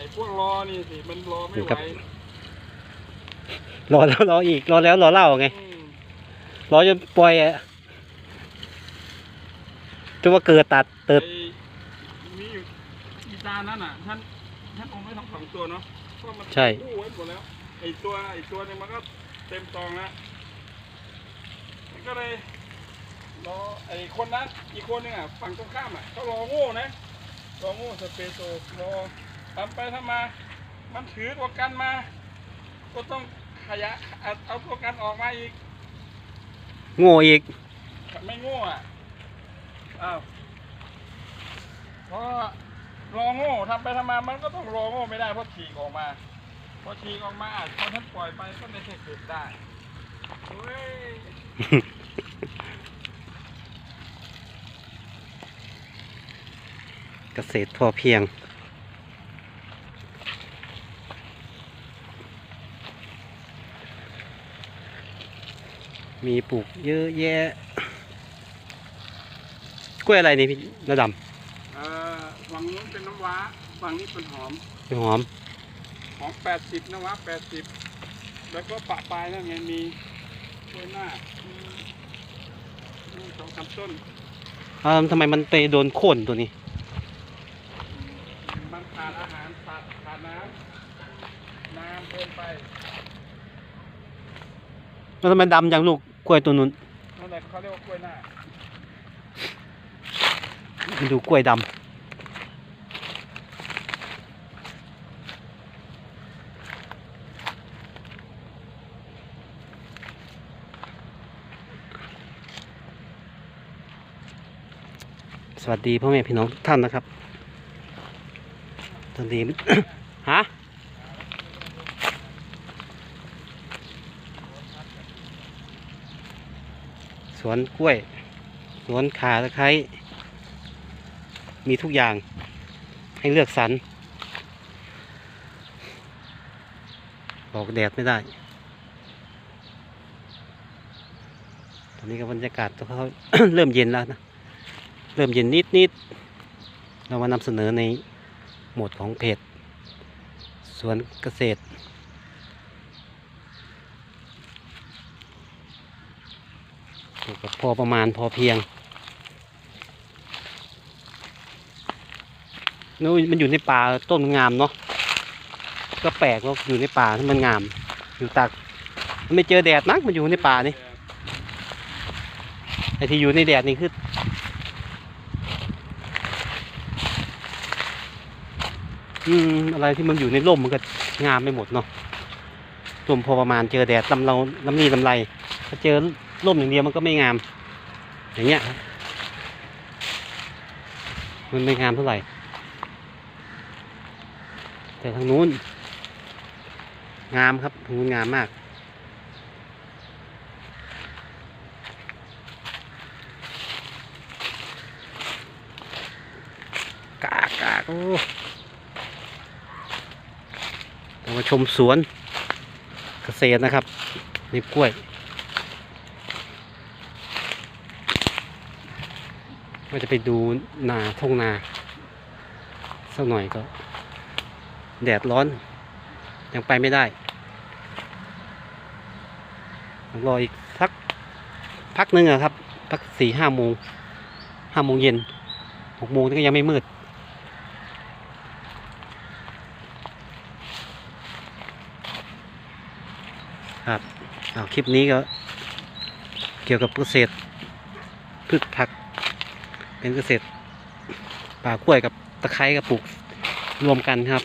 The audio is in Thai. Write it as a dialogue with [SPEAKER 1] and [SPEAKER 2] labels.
[SPEAKER 1] ไอ้พวกรอนี่สิมันรอไม่
[SPEAKER 2] อยู่
[SPEAKER 1] ไห
[SPEAKER 2] กับ
[SPEAKER 1] ว
[SPEAKER 2] รอแล้วรออีกรอแล้วรอเล่าไง
[SPEAKER 1] อืม
[SPEAKER 2] รอจนปล่อยอะจนว่าเกิดตัดเติด
[SPEAKER 1] ไอ้มีอยู่อีตานั่นน่ะ ท่านท่านเอาไว้ทั้งสองตัวเนาะเพราะมัน
[SPEAKER 2] ใช่
[SPEAKER 1] คู่ไว้หมดแล้วไอ้ตัวไอ้ตัวหนึงมันก็เต็มตองแล้วมันก็เลยรอไอ้คนนั้นอีกคนหนึงอะฝั่งตรงข้ามอะเขารอโง่นะรอโง่สเปโตรอ ทำไปทำมา มันถือตัวกันมา ก็ต้องขยะเอาเอาตัวกันออกมาอีก
[SPEAKER 2] โง่อีก
[SPEAKER 1] ไม่โง่อะอ้าวเพราะรอโง่ทำไปทำมา มันก็ต้องรอโง่ไม่ได้เพราะฉีกออกมาพอฉีกออกมาอะพอท่านปล่อยไปก็ไม่ใช่เกิดได้เฮ้ย
[SPEAKER 2] เกษตรพอเพียง มีปลูกเยอะแยะ กล้วยอะไรนี่พี่ระด
[SPEAKER 1] เอ่อฝั่งนู้นเป็นน้ำว้าฝั่งนี้เป็นหอมำ
[SPEAKER 2] เป็นหอม
[SPEAKER 1] หอมแปดสิบน้ำว้าแปดสิบแล้วก็ปะปลายนั่นไงมีกล้วยหน้ามีมีสองสามต้น
[SPEAKER 2] เอ่าทำไมมันไปโดนโค่นตัวนี้
[SPEAKER 1] มันขาดอาหารขาดขาดน้ำน้ำเกินไป
[SPEAKER 2] แล้วทำไมดำอย่างลูก กล้วยตัวนู้น
[SPEAKER 1] นั่นแหละเขาเรียกว่ากล้วยหน้า
[SPEAKER 2] ดูกล้วยดำสวัสดีพ่อแม่พี่น้องทุกท่านนะครับ ตอนนี้ ฮะ สวนกล้วย สวนขาตะไคร้มีทุกอย่างให้เลือกสรรบอกแดดไม่ได้ ตอนนี้ก็บรรยากาศเขาเริ่มเย็นแล้วนะ เริ่มเย็นนิดนิด เรามานำเสนอในหมวดของเพจสวนเกษตร ปลูกแบพอประมาณพอเพียงนู้นมันอยู่ในป่าต้นงามเนาะก็แปลกว่าอยู่ในป่าที่มันงาม อยู่ตากมันไม่เจอแดดนักมันอยู่ในป่านี่ไอที่อยู่ในแดดนี่คืออืมอะไรที่มันอยู่ในร่มมันก็งามไปหมดเนาะร่มพอประมาณเจอแดดลำเราลำนี่ลำไรถ้าเจอ ร่มอย่างเดียวมันก็ไม่งาม อย่างเงี้ยมันไม่งามเท่าไหร่ แต่ทางนู้น งามครับทางนู้นงามมาก กากกากโอ้มาชมสวนเกษตรนะครับนี่กล้วย ก็จะไปดูนาทุ่งนาสักหน่อยก็ แดดร้อน ยังไปไม่ได้รออีกสักพักหนึ่งอะครับพักสี่ห้าโมงห้าโมงเย็นหกโมงนี่ก็ยังไม่มืดครับเอาคลิปนี้ก็เกี่ยวกับเกษตรพืชผัก เป็นเกษตรป่ากล้วยกับตะไคร้กับปลูกรวมกันครับ